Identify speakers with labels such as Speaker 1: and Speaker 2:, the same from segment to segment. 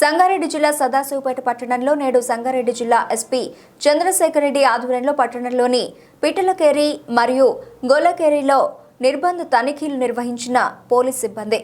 Speaker 1: సంగారెడ్డి జిల్లా సదాశివపేట పట్టణంలో నేడు సంగారెడ్డి జిల్లా ఎస్పీ చంద్రశేఖర్ రెడ్డి ఆధ్వర్యంలో పట్టణంలోని పిట్టలకేరి మరియు గోలకేరిలో నిర్బంధ తనిఖీలు నిర్వహించిన పోలీస్ సిబ్బంది.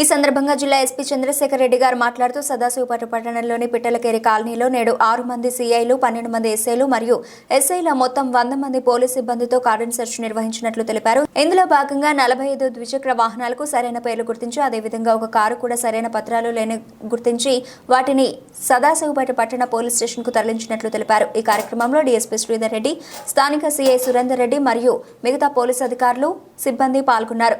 Speaker 1: ఈ సందర్భంగా జిల్లా ఎస్పీ చంద్రశేఖర్ రెడ్డి గారు మాట్లాడుతూ సదాశివపేట పట్టణంలోని పిట్టలకేరి కాలనీలో నేడు ఆరు మంది సీఐలు పన్నెండు మంది ఎస్ఐలు మరియు ఎస్ఐల మొత్తం వంద మంది పోలీస్ సిబ్బందితో కార్డన్ సెర్చ్ నిర్వహించినట్లు తెలిపారు. ఇందులో భాగంగా నలభై ఐదు ద్విచక్ర వాహనాలకు సరైన పేర్లు గుర్తించి అదేవిధంగా ఒక కారు కూడా సరైన పత్రాలు లేని గుర్తించి వాటిని సదాశివపేట పట్టణ పోలీస్ స్టేషన్కు తరలించినట్లు తెలిపారు. ఈ కార్యక్రమంలో డీఎస్పీ శ్రీధర్ రెడ్డి స్థానిక సీఐ సురేందర్ రెడ్డి మరియు మిగతా పోలీస్ అధికారులు సిబ్బంది పాల్గొన్నారు.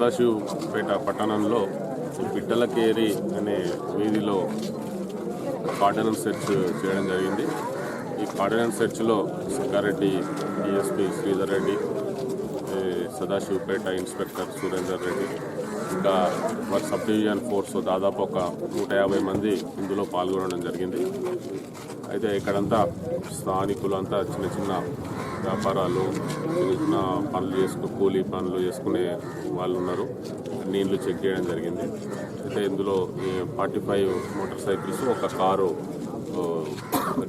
Speaker 2: సదాశివపేట పట్టణంలో బిడ్డలకేరి అనే వీధిలో కార్డనల్ సెర్చ్ చేయడం జరిగింది. ఈ కార్డనల్ సెర్చ్లో సంగారెడ్డి డిఎస్పి శ్రీధర్ రెడ్డి సదాశివపేట ఇన్స్పెక్టర్ సురేందర్ రెడ్డి ఇంకా వారి సబ్ డివిజన్ ఫోర్స్ దాదాపు ఒక నూట యాభై మంది ఇందులో పాల్గొనడం జరిగింది. అయితే ఇక్కడంతా స్థానికులంతా చిన్న చిన్న వ్యాపారాలు చిన్న చిన్న పనులు చేసుకు కూలీ పనులు చేసుకునే వాళ్ళు ఉన్నారు నీళ్ళు చెక్ చేయడం జరిగింది. అయితే ఇందులో ఫార్టీ ఫైవ్ మోటార్ సైకిల్స్ ఒక కారు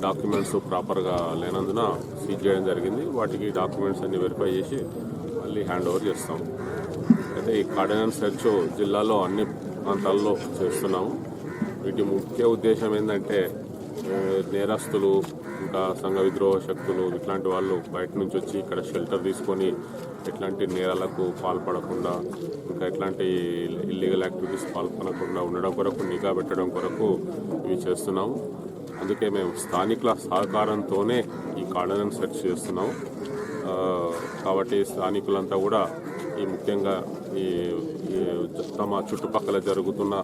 Speaker 2: డాక్యుమెంట్స్ ప్రాపర్గా లేనందున సీజ్ చేయడం జరిగింది. వాటికి డాక్యుమెంట్స్ అన్ని వెరిఫై చేసి మళ్ళీ హ్యాండ్ ఓవర్ చేస్తాం. అయితే ఈ కార్డినెన్స్ సెర్చ్ జిల్లాలో అన్ని ప్రాంతాల్లో చేస్తున్నాము. వీటి ముఖ్య ఉద్దేశం ఏంటంటే నేరస్తులు ఇంకా సంఘ విద్రోహ శక్తులు ఇట్లాంటి వాళ్ళు బయట నుంచి వచ్చి ఇక్కడ షెల్టర్ తీసుకొని ఎట్లాంటి నేరాలకు పాల్పడకుండా ఇంకా ఎట్లాంటి ఇల్లీగల్ యాక్టివిటీస్ పాల్పడకుండా ఉండడం కొరకు నిఘా పెట్టడం కొరకు ఇవి చేస్తున్నాము. అందుకే మేము స్థానికుల సహకారంతోనే ఈ కార్డనెన్స్ సెర్చ్ చేస్తున్నాము కాబట్టి స్థానికులంతా కూడా ఈ ముఖ్యంగా ఈ ఈ తమ చుట్టుపక్కల జరుగుతున్న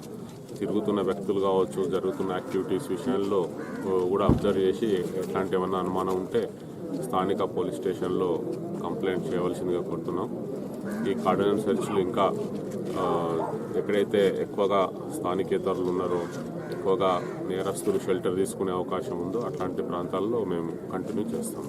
Speaker 2: తిరుగుతున్న వ్యక్తులు కావచ్చు జరుగుతున్న యాక్టివిటీస్ విషయంలో కూడా అబ్జర్వ్ చేసి ఎట్లాంటి ఏమన్నా అనుమానం ఉంటే స్థానిక పోలీస్ స్టేషన్లో కంప్లైంట్ చేయవలసిందిగా కోరుతున్నాం. ఈ కార్డన్ సెర్చ్లు ఇంకా ఎక్కడైతే ఎక్కువగా స్థానికేతరులు ఉన్నారో ఎక్కువగా నేరస్తులు షెల్టర్ తీసుకునే అవకాశం ఉందో అట్లాంటి ప్రాంతాల్లో మేము కంటిన్యూ చేస్తాం.